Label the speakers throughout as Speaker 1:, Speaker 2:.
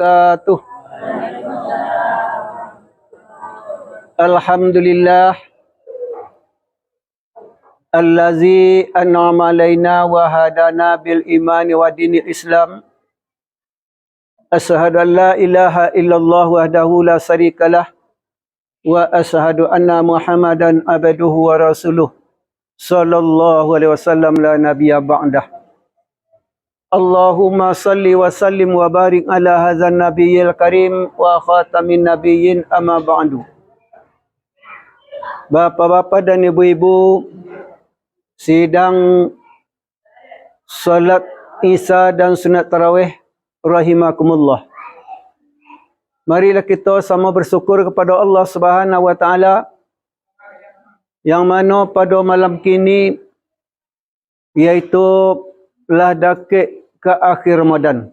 Speaker 1: wabarakatuh. Alhamdulillah. Allazi an'ama alaina wa hadana bil imani wa dinil Islam. Ashhadu an la ilaha illallah wahdahu la syarikalah wa ashhadu anna Muhammadan abduhu wa rasuluh sallallahu alaihi wasallam la nabiyya Allahumma salli wa sallim wa barik ala hadzal nabiyil karim wa khatamin nabiyyin amma ba'du. Bapa-bapa dan ibu-ibu sidang salat Isya dan sunat tarawih rahimakumullah. Marilah kita sama bersyukur kepada Allah Subhanahu wa taala yang mana pada malam kini iaitu lah dakik ke akhir Ramadan.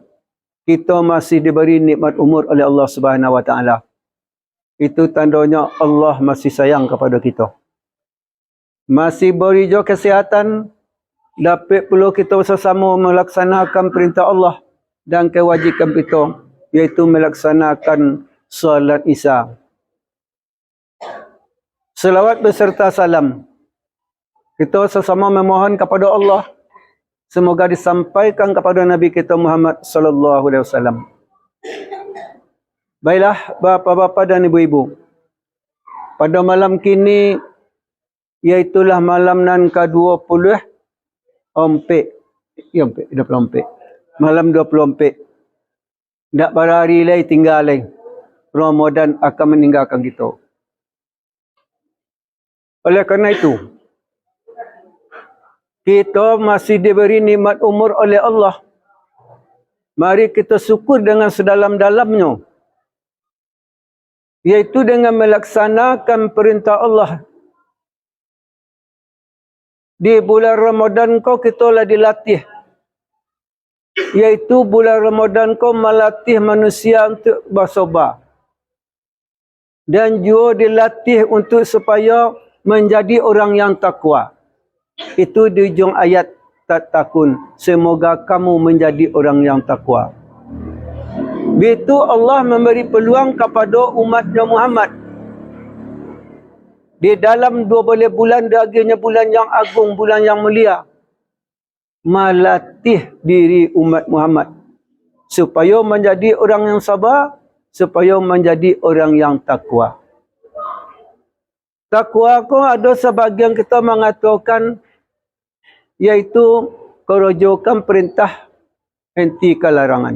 Speaker 1: Kita masih diberi nikmat umur oleh Allah Subhanahu wa taala. Itu tandanya Allah masih sayang kepada kita. Masih beri jo kesihatan dapat perlu kita bersama melaksanakan perintah Allah dan kewajipan kita iaitu melaksanakan solat Isya. Selawat beserta salam. Kita sesama memohon kepada Allah semoga disampaikan kepada Nabi kita Muhammad sallallahu alaihi wasallam. Baiklah bapa-bapa dan ibu-ibu. Pada malam kini iaitulah malam nan ke-20 ompek. Ya ompek, 20 ompek. Malam 20 ompek. Tak pada hari lagi tinggal lagi. Ramadan akan meninggalkan kita. Oleh kerana itu, kita masih diberi nikmat umur oleh Allah. Mari kita syukur dengan sedalam-dalamnya. Iaitu dengan melaksanakan perintah Allah. Di bulan Ramadan kau kita lah dilatih. Iaitu bulan Ramadan kau melatih manusia untuk bersobar. Dan juga dilatih untuk supaya menjadi orang yang takwa. Itu di ujung ayat tak takun. Semoga kamu menjadi orang yang takwa. Begitu Allah memberi peluang kepada umatnya Muhammad. Di dalam dua boleh bulan, dagingnya bulan yang agung, bulan yang mulia. Melatih diri umat Muhammad. Supaya menjadi orang yang sabar. Supaya menjadi orang yang takwa. Takwa ko ada sebagian kita mengatakan iaitu kerojokan perintah hentikan larangan.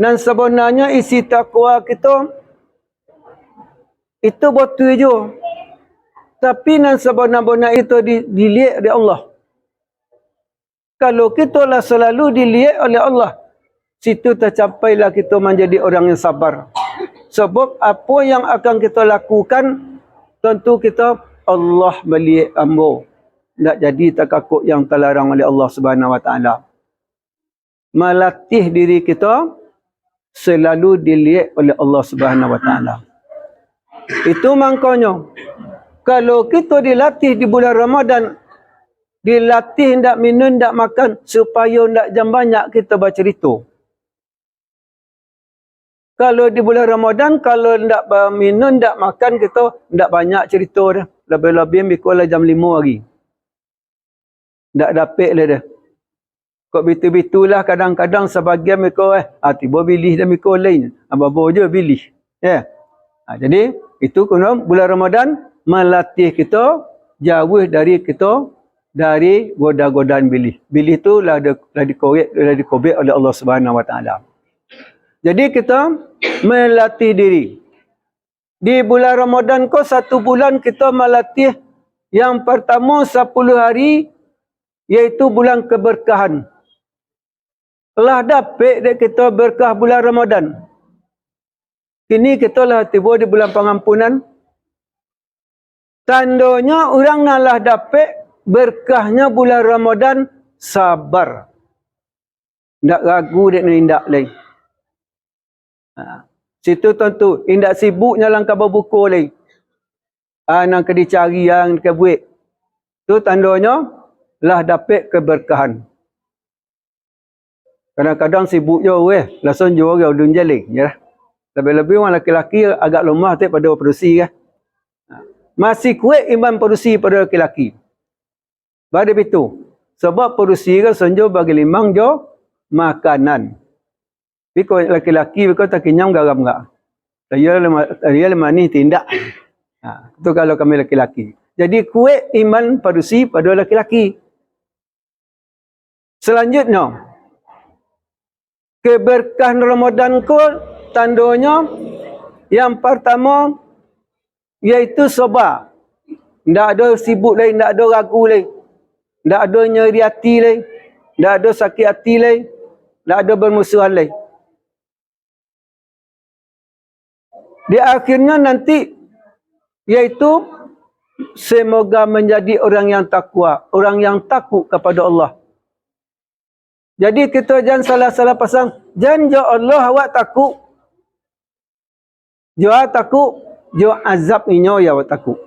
Speaker 1: Dan sebenarnya isi takwa kita itu betul je. Tapi nan sebenar-benar itu dilihat oleh Allah. Kalau kita lah selalu dilihat oleh Allah, situ tercapailah kita menjadi orang yang sabar. Sebab apa yang akan kita lakukan, tentu kita Allah melihat ambo. Tak jadi takakuk yang terlarang oleh Allah Subhanahu Wa Taala. Melatih diri kita selalu dilihat oleh Allah Subhanahu Wa Taala. Itu maknanya kalau kita dilatih di bulan Ramadan dilatih hendak minum hendak makan supaya hendak jam banyak kita bercerita. Kalau di bulan Ramadan kalau hendak minum hendak makan kita hendak banyak cerita dah. Lebih-lebih mikul jam 5 hari. Tak dapat lah dah. Kok betul-betullah kadang-kadang sebagian mereka eh, ah, tiba bilih dan mereka lain. Apa-apa je bilih. Ya. Yeah. Ha, jadi, itu kena bulan Ramadan melatih kita jauh dari kita dari goda-godaan bilih. Bilih tu lah, lah dikorek, lah dikobek oleh Allah Subhanahu Wa Taala. Jadi kita melatih diri. Di bulan Ramadan kau satu bulan kita melatih yang pertama 10 hari iaitu bulan keberkahan. Telah dapat dek kita berkah bulan Ramadan. Kini kita lah tiba di bulan pengampunan. Tandanya orang nalah dapat berkahnya bulan Ramadan sabar. Tak ragu dek ni indak lain. Ha. Situ tentu indak sibuknya lang kabar buku lain. Ha, nang ke dicari yang ke buat. Tu tandanya lah dapat keberkahan. Kadang-kadang sibuk je weh, langsung jual orang udun jaling, ya. lah. Lebih-lebih orang lelaki agak lemah tu pada produksi kan. Masih kuat iman produksi pada lelaki. Pada itu. Sebab produksi kan senjo bagi limang jo makanan. Tapi kalau lelaki-lelaki kau tak kenyang garam enggak. Dia dia ni tindak. Ha, itu kalau kami lelaki-lelaki. Jadi kuat iman produksi pada lelaki-lelaki. Selanjutnya, keberkahan Ramadan ku tandanya yang pertama iaitu sabar. Tak ada sibuk lain, tak ada ragu lain. Tak ada nyeri hati lain. Tak ada sakit hati lain. Tak ada bermusuhan lain. Di akhirnya nanti iaitu semoga menjadi orang yang takwa, orang yang takut kepada Allah. Jadi kita jangan salah-salah pasang. Jangan ya Allah awak takut. Jua takut. Jua azab inyo ya awak takut.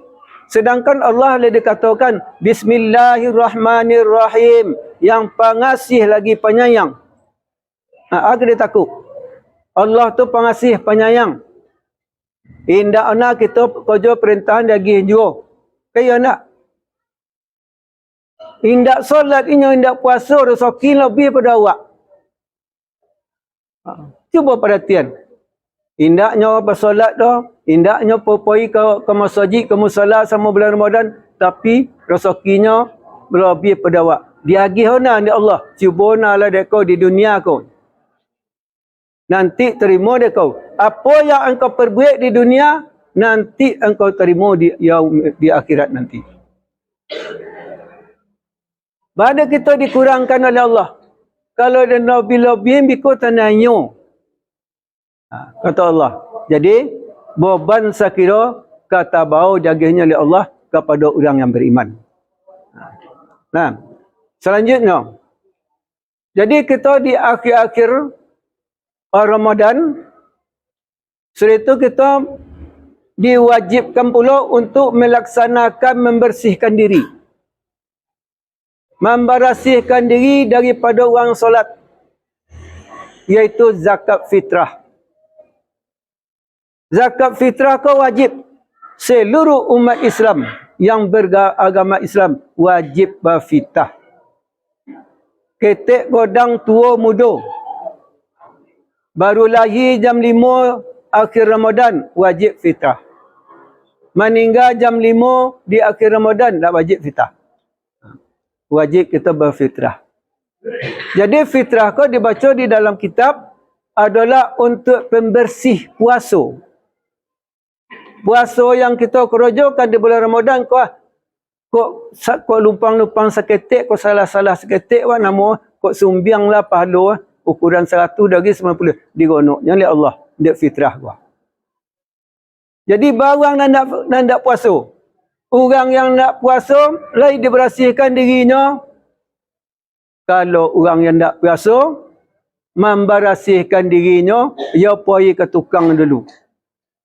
Speaker 1: Sedangkan Allah ada dikatakan. Bismillahirrahmanirrahim. Yang pengasih lagi penyayang. Ha, aku dia takut. Allah tu pengasih penyayang. Indah anak kita kerja perintahan lagi jua. Kaya nak. Indak solat ini, indak puasa, rezeki lebih pada awak. Ha. Cuba perhatian. Indaknya bersolat dah. Indaknya pergi ke, ke masjid, ke musalah sama bulan Ramadan. Tapi rezekinya lebih pada awak. Dia agih hona ni Allah. Cuba lah dia kau di dunia kau. Nanti terima kau. Apa yang engkau perbuat di dunia, nanti engkau terima di, di akhirat nanti. Pada kita dikurangkan oleh Allah. Kalau dia lobby-lobby, biku tanahnya. Ha, kata Allah. Jadi, beban sakira kata bau jagihnya oleh Allah kepada orang yang beriman. Ha. Nah, selanjutnya. Jadi kita di akhir-akhir Ramadan, setelah itu kita diwajibkan pula untuk melaksanakan membersihkan diri membersihkan diri daripada orang solat iaitu zakat fitrah. Zakat fitrah kau wajib. Seluruh umat Islam yang beragama Islam wajib berfitah ketek godang tua muda. Baru lahir jam 5 akhir Ramadan wajib fitrah. Meninggal jam 5 di akhir Ramadan tak wajib fitrah wajib kita berfitrah. Jadi fitrah kau dibaca di dalam kitab adalah untuk pembersih puasa. Puasa yang kita kerojokan di bulan Ramadan kau kau kau lumpang-lumpang seketik, kau salah-salah seketik wah nama kau sumbianglah pahala ukuran 100 dari 90 digonoknya oleh Allah dia fitrah kau. Jadi barang nak nak puasa. Orang yang nak puasa, lain dibersihkan dirinya. Kalau orang yang nak puasa, membersihkan dirinya, ia pergi ke tukang dulu.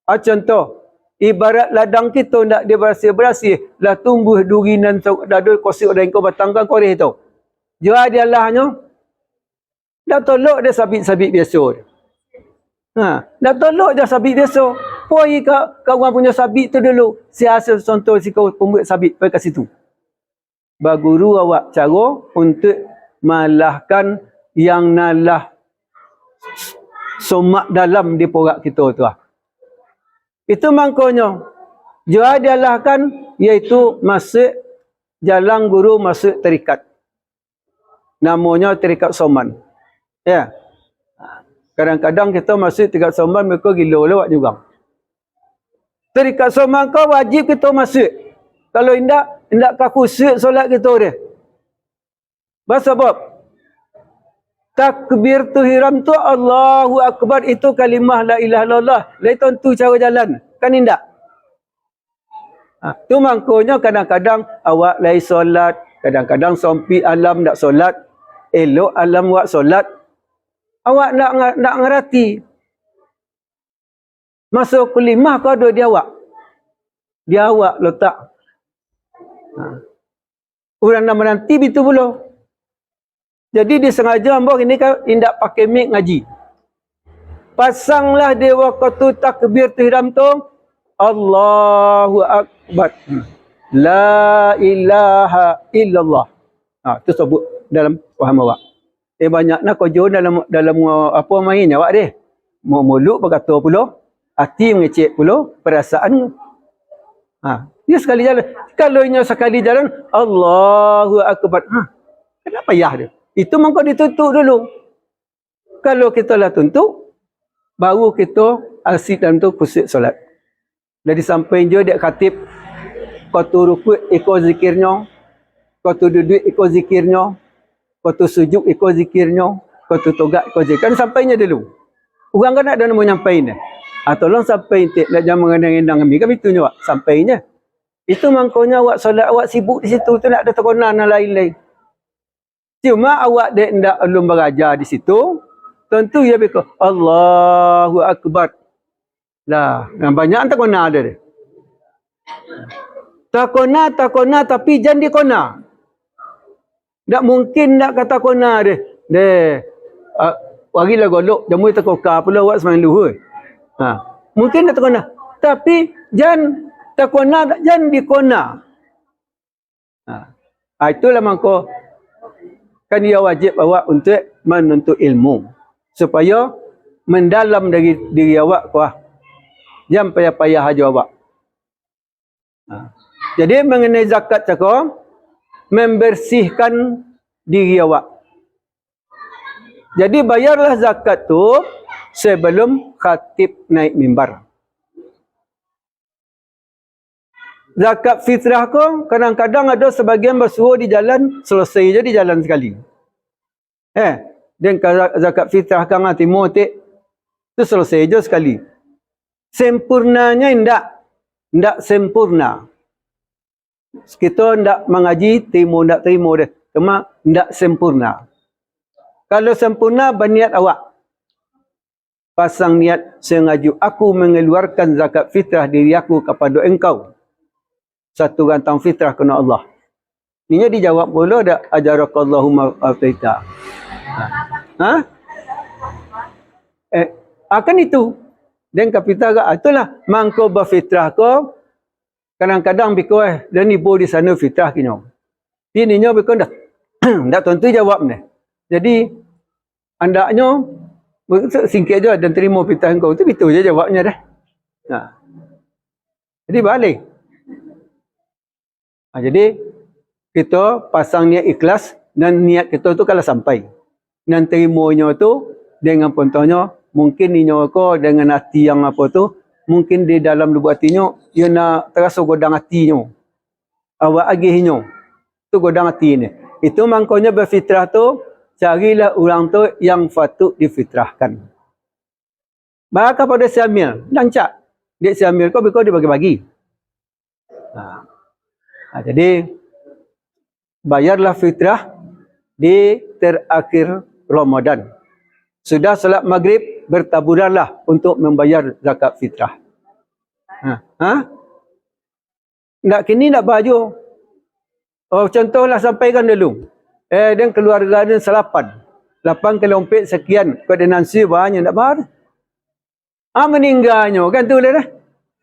Speaker 1: Ha, contoh, ibarat ladang kita nak dibersih-bersih, lah tumbuh durinan, dah ada kosik dan kau batangkan koreh tu. Jual dia lahnya, dah tolok dia sabit-sabit biasa. Ha, dah tolok dia sabit biasa. Pergi ke kawan punya sabit tu dulu. Si hasil contoh si kau pembuat sabit. Pergi kat situ. Baguru awak cara untuk malahkan yang nalah somak dalam di porak kita tu lah. Itu mangkonya. Jua dialahkan iaitu masuk jalan guru masuk terikat. Namanya terikat soman. Ya. Kadang-kadang kita masuk terikat soman mereka gila lewat juga. Terikat somak kau wajib kita masuk. Kalau tidak, tidak kau khusyuk solat kita dia. Sebab takbir tu hiram tu Allahu Akbar itu kalimah la ilaha illallah. Lai tentu cara jalan. Kan tidak? Ha, tu maknanya kadang-kadang awak lai solat. Kadang-kadang sompi alam tak solat. Elok alam buat solat. Awak nak nak ngerti. Masuk kelimah kau ada di awak. Di awak letak. Ha. Orang nama nanti itu pula. Jadi disengaja ambo ini kan indak pakai mic ngaji. Pasanglah dia waktu takbir ihram tu Allahu akbar. La ilaha illallah. Ha tu sebut dalam faham awak. Eh banyak nak kau dalam dalam apa main awak dia. Mau mulut berkata pula, hati mengecek pula, perasaan ha dia sekali jalan. Kalau nya sekali jalan Allahu akbar. Ha. Kenapa ya dia? Itu mengkau ditutup dulu. Kalau kita lah tutup, baru kita asyik dalam tu kusik solat. Jadi sampai je dia khatib, kau tu rukut ikut zikirnya, kau tu duduk ikut zikirnya, kau tu sujud ikut zikirnya, kau tu togak ikut zikir. Kan sampainya dulu. Orang kan ada nama nyampai ni. Ah, tolong sampai ni, nak jangan mengendang-endang kami. Kami tu nyawak, sampainya. Itu mangkonya awak solat, awak sibuk di situ, tu nak ada tekonan lain-lain. Cuma awak dek ndak belum belajar di situ, tentu ya beko Allahu akbar. Lah, yang banyak kena ada dia. Tak kena, tak kena tapi jangan dikona. Tak mungkin nak kata kona dia. Deh. Uh, Wagi lah golok, jamu koka pula awak semain luhur. Ha. Mungkin tak kena. Tapi jangan tak kona, jangan dikona. Ha. ha itulah mangko kan dia wajib awak untuk menuntut ilmu supaya mendalam dari diri awak kuah jangan payah-payah haja awak ha. jadi mengenai zakat cakap membersihkan diri awak jadi bayarlah zakat tu sebelum khatib naik mimbar zakat fitrah kau kadang-kadang ada sebagian bersuruh di jalan selesai je di jalan sekali. Eh, dan zakat fitrah kang timur tik tu selesai je sekali. Sempurnanya indak indak sempurna. Kita indak mengaji timur indak timur dia. Cuma indak sempurna. Kalau sempurna berniat awak. Pasang niat sengaju aku mengeluarkan zakat fitrah diri aku kepada engkau satu rantang fitrah kena Allah. Ini dijawab pula ada ajarakallahu ma'afita. Ha? Eh, akan itu. Dan kapita ke, ah, itulah mangko berfitrah ko. Kadang-kadang biko eh, dan ibu di sana fitrah kini. Ini nyo biko dah. Tak tentu jawab ni. Jadi, andaknya, singkit je dan terima fitrah kau. Itu betul je jawabnya dah. Ha. Jadi balik. Ha, jadi kita pasang niat ikhlas dan niat kita tu kalau sampai. Dan terimanya tu dengan contohnya mungkin ni ko dengan hati yang apa tu mungkin di dalam lubuk hatinya dia nak terasa godang hatinya. Awak agihnya. Tu godang hati ni. Itu mangkonya berfitrah tu carilah orang tu yang fatut difitrahkan. Maka pada Syamil, lancak. Dia Syamil kau biko dia bagi-bagi. Ha. Ha, jadi bayarlah fitrah di terakhir Ramadan. Sudah salat maghrib bertaburanlah untuk membayar zakat fitrah. Ha? Ha? Nak kini nak baju. Oh contohlah sampaikan dulu. Eh dan keluarga dan salapan. Lapan kelompok sekian koordinasi banyak nak bayar. Ah meninggalnya kan tu dah.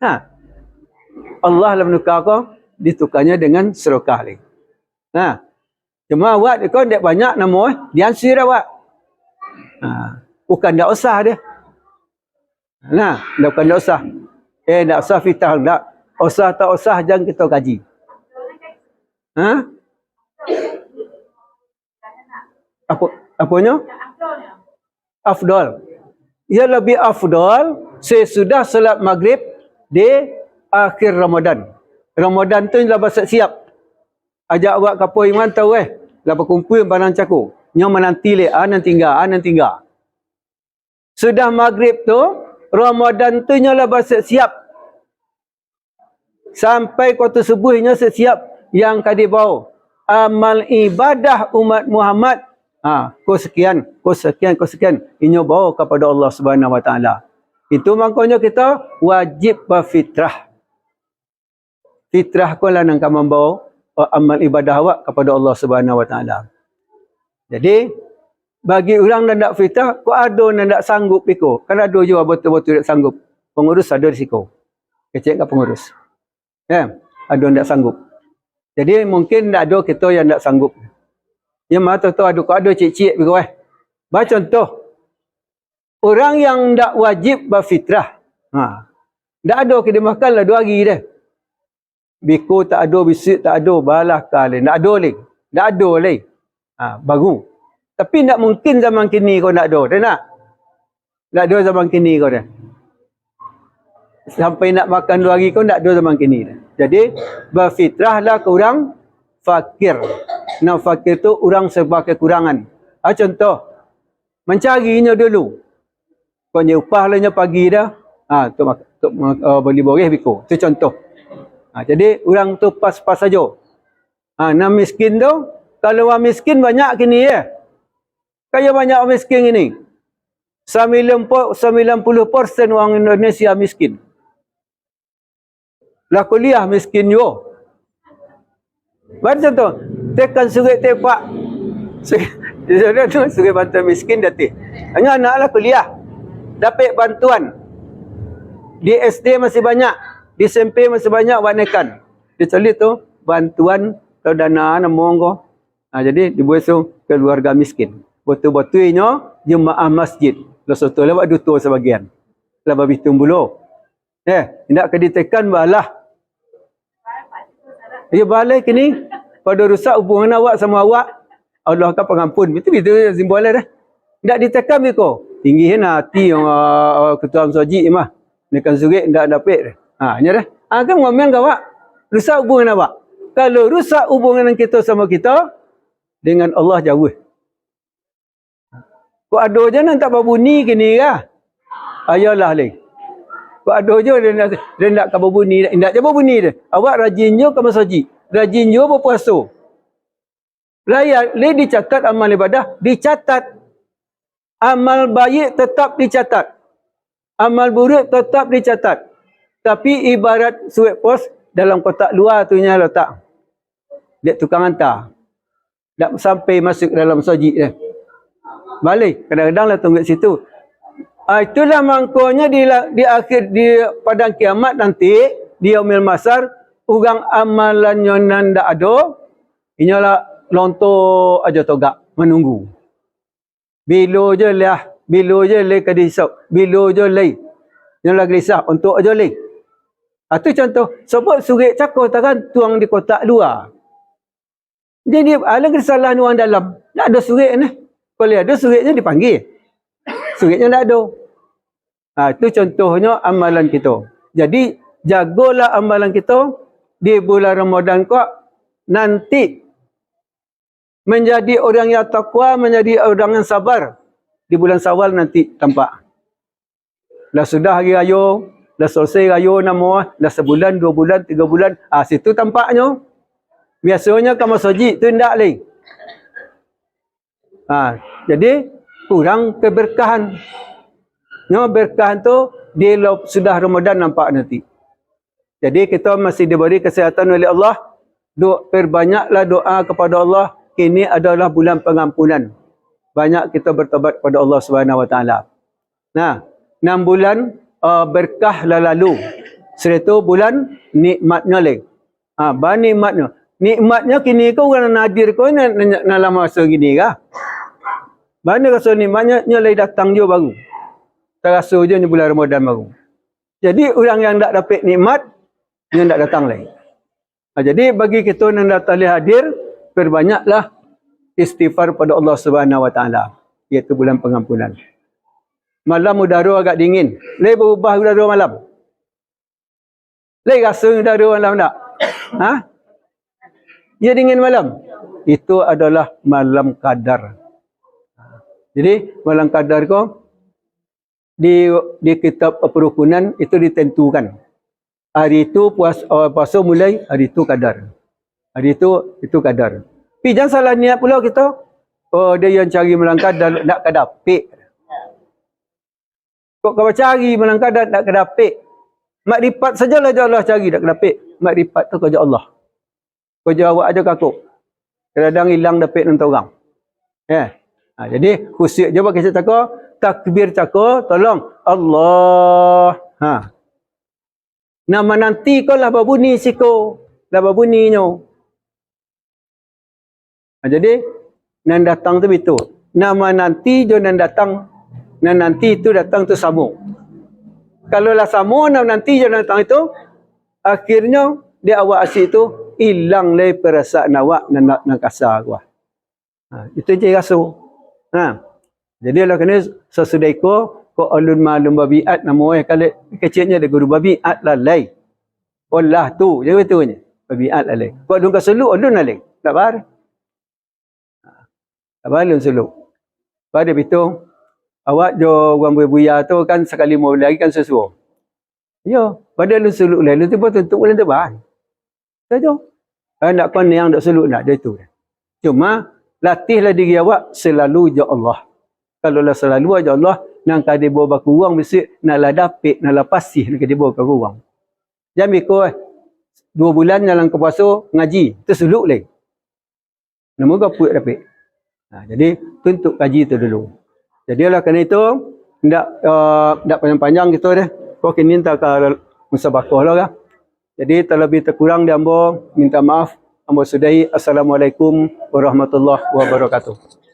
Speaker 1: Ha. Allah lah menukar kau ditukarnya dengan serokah lagi. Nah, cuma awak kau tidak banyak nama eh, diansir awak. Nah, bukan tidak usah dia. Nah, bukan tidak usah. Eh, tidak usah fitah, tidak. Usah tak usah, jangan kita kaji. Ha? Apa apanya? Afdal. Ia lebih afdal sesudah salat maghrib di akhir Ramadan. Ramadan tu lah bahasa siap. Ajak awak kapal iman tahu eh. Lah berkumpul barang cakup. Yang menanti le, anan tinggal, anan tinggal. Sudah maghrib tu, Ramadan tu lah bahasa siap. Sampai kuatu subuhnya siap yang kadi bau. Amal ibadah umat Muhammad. Ha, ko sekian, ko sekian, ko sekian. Inyo bawa kepada Allah Subhanahu Wa Taala. Itu makanya kita wajib berfitrah fitrah kau lah nang kamu bawa uh, amal ibadah awak kepada Allah Subhanahu Wa Taala. Jadi bagi orang yang tak fitrah, kau ada yang tak sanggup piko. Kan ada juga betul-betul tak sanggup. Pengurus ada risiko. Kecil kat pengurus. Ya, ada yang tak sanggup. Jadi mungkin ada kita yang tak sanggup. Yang mana tu ada kau ada cik-cik piko eh. Baca contoh. Orang yang tak wajib berfitrah. Ha. Tak ada kita makan lah dua hari dah. Biko tak ada, bisik tak ada, balah kali. Tak ada lagi. Tak ada lagi. Ha, baru. Tapi tak mungkin zaman kini kau nak ada. Tak nak? Tak ada zaman kini kau dah. Sampai nak makan dua hari kau tak ada zaman kini. Jadi, berfitrahlah ke orang fakir. Nah, fakir tu orang sebab kekurangan. Ha, contoh, mencarinya dulu. Kau ni upah lahnya pagi dah. Ha, tu, tu uh, beli boreh biko. Itu contoh. Ha, jadi, orang tu pas-pas saja. Ha, nak miskin tu, kalau orang miskin banyak kini ya. Kaya banyak orang miskin ini. 90% orang Indonesia miskin. Lah kuliah miskin juga. Baca contoh. Tekan surit tepak. Surit tu surit bantuan miskin datik. Hanya anaklah kuliah. Dapat bantuan. Di SD masih banyak. Di SMP masih banyak wanakan. Dia celit tu bantuan atau dana nama kau. Ha, jadi dibuat so keluarga miskin. Betul-betulnya jemaah masjid. Lepas tu lewat dutua sebagian. Lepas bitung bulu. Eh, tidak ke ditekan balah. Ya balai Pada rusak hubungan awak sama awak. Allah akan pengampun. Itu itu simbol dah. Tidak ditekan biko. Tinggi hati yang uh, ketua masjid mah. Nekan surit tidak dapat. Ha, nya dah. Ha, kan ngomong awak. Rusak hubungan awak. Kalau rusak hubungan kita sama kita, dengan Allah jauh. Kau ada je nak tak berbunyi kini kah? Ayalah lagi. Kau ada je dia nak, dia nak kau berbunyi. Tak je berbunyi dia. Awak rajin je ke masjid. Rajin je berpuasa. Layak, le dicatat amal ibadah. Dicatat. Amal baik tetap dicatat. Amal buruk tetap dicatat. Tapi ibarat suet pos dalam kotak luar tu nya letak. Dia tukang hantar. Tak sampai masuk dalam sajid dia. Balik. Kadang-kadang lah tunggu situ. Ah, itulah mangkonya di, di akhir di padang kiamat nanti di yaumil masar ugang amalan yonan ndak ada inyalah lonto aja togak menunggu bilo je lah bilo je le kadisau bilo je le yang lagi risau untuk aja le itu ah, contoh sebab surit cakap takkan tuang di kotak luar jadi ada kesalahan orang dalam. Tak ada surit ni. Kalau ada suritnya dipanggil. Suritnya tak ada. Ha, itu contohnya amalan kita. Jadi jagalah amalan kita di bulan Ramadan kau nanti menjadi orang yang takwa, menjadi orang yang sabar. Di bulan Sawal nanti tampak. Dah sudah hari raya, dah selesai raya nama, dah sebulan, dua bulan, tiga bulan. Ah ha, situ tampaknya. Biasanya kamu masjid tu tidak lagi. Ha, jadi kurang keberkahan. No, berkahan tu dia sudah Ramadan nampak nanti. Jadi kita masih diberi kesihatan oleh Allah. Do, perbanyaklah doa kepada Allah. Kini adalah bulan pengampunan. Banyak kita bertobat kepada Allah Subhanahu Wa Taala. Nah, enam bulan uh, berkah lalu. Setelah bulan nikmatnya lagi. Ha, nikmatnya nikmatnya kini kau orang nadir kau nak dalam masa gini kah? Mana rasa nikmatnya nya lagi datang je baru. Terasa je ni bulan Ramadan baru. Jadi orang yang tak dapat nikmat yang tak datang lagi. Ha, jadi bagi kita yang datang hadir perbanyaklah istighfar pada Allah Subhanahu Wa Taala iaitu bulan pengampunan. Malam udara agak dingin. Lei berubah udara malam. Lei rasa udara malam tak? Ha? Ia dingin malam. Itu adalah malam kadar. Jadi malam kadar kau di di kitab perukunan itu ditentukan. Hari itu puas uh, puasa mulai, hari itu kadar. Hari itu itu kadar. Tapi jangan salah niat pula kita. Oh dia yang cari malam kadar nak kadar pek. Kok kau cari malam kadar nak kadar pek. Mak ripat sajalah Allah cari nak kadar pek. Mak ripat tu kerja Allah. Kerja awak aja kakuk. Kadang-kadang hilang dapat nanti orang. Ya. Ha, jadi khusyuk je pakai cakap takbir cakap tolong Allah. Ha. Nama nanti kau lah babuni siko. Lah babuninya. Ha, jadi nan datang tu betul. Nama nanti jo nan datang. Nan nanti itu datang tu sambung. Kalau lah sama nama nanti jo nan datang itu akhirnya dia awak asyik tu hilang le perasaan awak nan nak nak kasar gua. Ha, itu je rasa. Ha. Jadi lah kena sesudah itu ko alun malum babiat nama eh kalau kecilnya ada guru babiat lah lai. Allah tu je betulnya. Babiat lah lai. Ko alun kaselu alun lah lai. Tak bar. Tak bar alun selu. Pada itu awak jo orang buaya tu kan sekali mau lagi kan sesuatu. Ya, pada lu suluk lain, lu tiba tentu boleh tebal. Saja. Ah nak pan yang dak suluk nak dia tu. Cuma latihlah diri awak selalu ya Allah. Kalau lah selalu aja Allah nang kadi bawa baku uang mesti nak lah dapik nak lah pasih nak kadi bawa ke uang. Jangan biko eh. Dua bulan dalam ke puasa ngaji, tersuluk lagi. Nama kau puak dapik. Ha, jadi tuntut kaji tu dulu. Jadi lah kerana itu ndak uh, panjang-panjang gitu deh. Kau kini tak ke musabakah lah kan. Jadi terlebih terkurang dia ambo minta maaf. Ambo sudahi. Assalamualaikum warahmatullahi wabarakatuh.